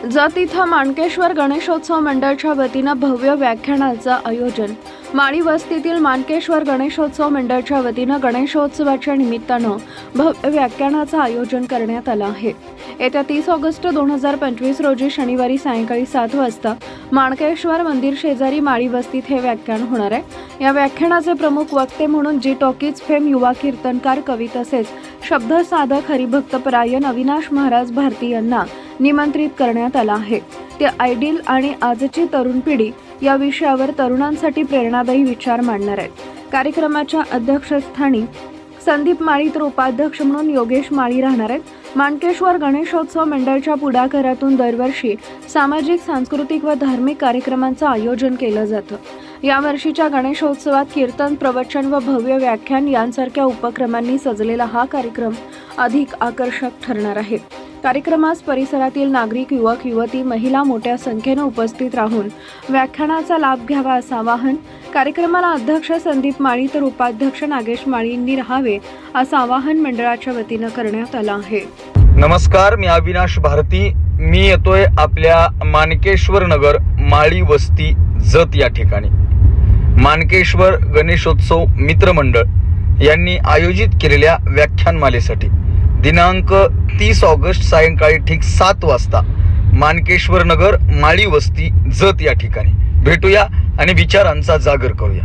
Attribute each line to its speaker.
Speaker 1: जत इथं माणकेश्वर गणेशोत्सव मंडळाच्या वतीनं भव्य व्याख्यानाचं आयोजन. माळी वस्तीतील माणकेश्वर गणेशोत्सव मंडळाच्या वतीनं गणेशोत्सवाच्या निमित्तानं भव्य व्याख्यानाचं आयोजन करण्यात आलं आहे. येत्या तीस ऑगस्ट दोन हजार पंचवीस रोजी शनिवारी सायंकाळी सात वाजता माणकेश्वर मंदिर शेजारी माळी वस्तीत हे व्याख्यान होणार आहे. या व्याख्यानाचे प्रमुख वक्ते म्हणून जी टॉकीज फेम युवा कीर्तनकार कवी तसेच शब्द साधक हरिभक्तपरायण अविनाश महाराज भारती यांना निमंत्रित करण्यात आला आहे. ते आयडियल आणि आजची तरुण पिढी या विषयावर तरुणांसाठी प्रेरणादायी विचार मांडणार आहेत. कार्यक्रमाच्या अध्यक्षस्थानी संदीप माळी तर उपाध्यक्ष म्हणून योगेश माळी राहणार आहेत. माणकेश्वर गणेशोत्सव मंडळाच्या पुढाकारातून दरवर्षी सामाजिक सांस्कृतिक व धार्मिक कार्यक्रमांचं आयोजन केलं जातं. यावर्षीच्या गणेशोत्सवात कीर्तन प्रवचन व भव्य व्याख्यान यांसारख्या उपक्रमांनी सजलेला हा कार्यक्रम अधिक आकर्षक ठरणार आहे. कार्यक्रमास परिसरातील नागरिक युवक युवती महिला मोठ्या संख्येनं उपस्थित राहून व्याख्यानाचा लाभ घ्यावा असं आवाहन कार्यक्रमाला अध्यक्ष संदीप माळी तर उपाध्यक्ष नागेश माळींनी राहावे असं आवाहन मंडळाच्या वतीनं करण्यात आलं आहे.
Speaker 2: नमस्कार मी अविनाश भारती. मी येतोय आपल्या मानकेश्वर नगर माळी वस्ती जत या ठिकाणी. मानकेश्वर गणेशोत्सव मित्रमंडळ यांनी आयोजित केलेल्या व्याख्यानमालेसाठी दिनांक तीस ऑगस्ट सायंकाळी ठीक सात वाजता मानकेश्वर नगर माळी वस्ती जत या ठिकाणी. भेटूया आणि विचारांचा जागर करूया.